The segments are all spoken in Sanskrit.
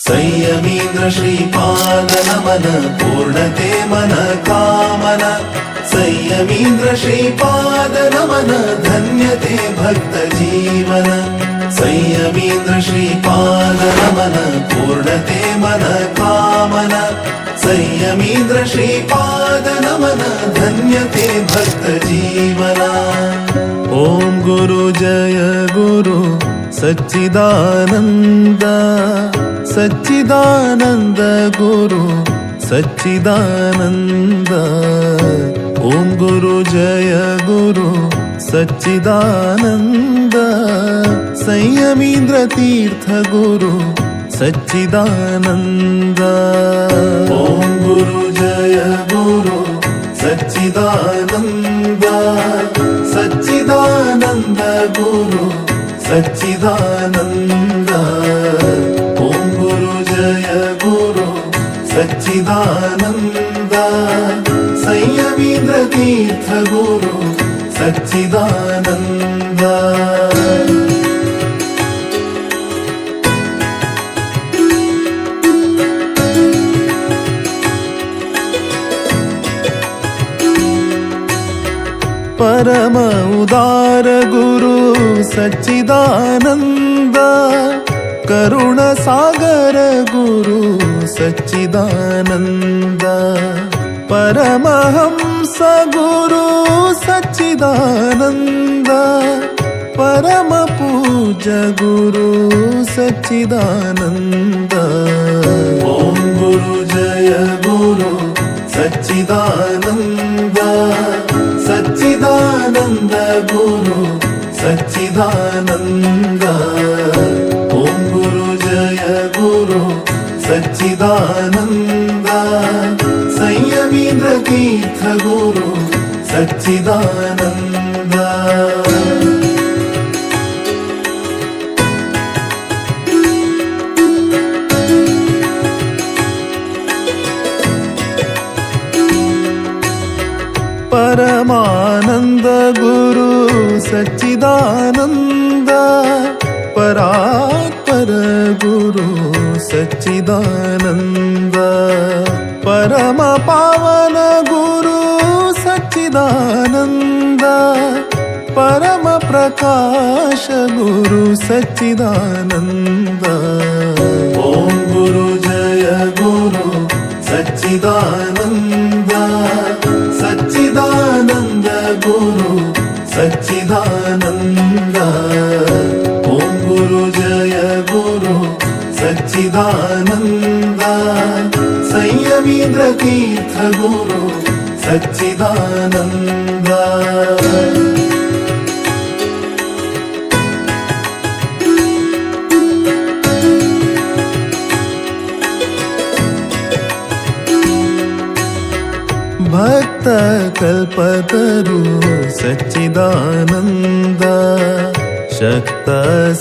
संयमींद्र श्रीपाद नमन पूर्णते मन कामन। संयमीन्द्र श्रीपाद नमन धन्यते भक्त जीवन। संयमीन्द्र श्रीपाद नमन पूर्णते मन कामन। संयमीन्द्र श्रीपाद नमन धन्यते भक्त जीवन। ॐ गुरु जय गुरु सच्चिदानन्द सच्चिदानन्द गुरु सच्चिदानन्द। ॐ गुरु जय गुरु सच्चिदानन्द। संयमीन्द्र तीर्थ गुरु सच्चिदानन्द। ॐ गुरु जय गुरु सच्चिदानन्द सच्चिदानन्द ॐ गुरु जय गुरु सच्चिदानन्द संयमीन्द्र तीर्थ गुरु सच्चिदानन्द परम उदार गुरु सच्चिदानन्द करुणसागर गुरु सच्चिदानन्द परमहंस गुरु सच्चिदानन्द परम पूज गुरु सच्चिदानन्द। ॐ गुरु जय गुरु सच्चिदानन्द सच्चिदानन्द गुरु सच्चिदानन्द। ॐ गुरु जय गुरु सच्चिदानन्द। संयमीन्द्र तीर्थ गुरु सच्चिदानन्द परमानन्द गुरु सच्चिदानन्द परात्पर गुरु सच्चिदानन्द परम पावन गुरु सच्चिदानन्द परम प्रकाश गुरु सच्चिदानन्द सच्चिदानन्द। ॐ गुरु जय गुरु सच्चिदानन्द। संयमीन्द्र तीर्थ गुरु सच्चिदानन्द भक्त कल्पतरु सच्चिदानन्द शक्त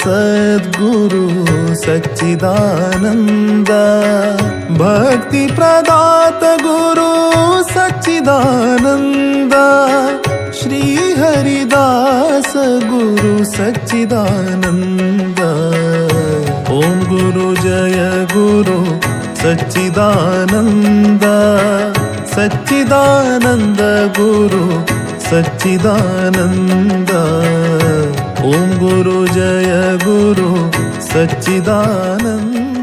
सद्गुरु सच्चिदानन्द भक्ति प्रदात गुरु सच्चिदानन्द श्री हरिदास गुरु सच्चिदानन्द। ॐ गुरु जय गुरु सच्चिदानन्द सच्चिदानन्द गुरु सच्चिदानन्द ॐ गुरु जय गुरु सच्चिदानन्द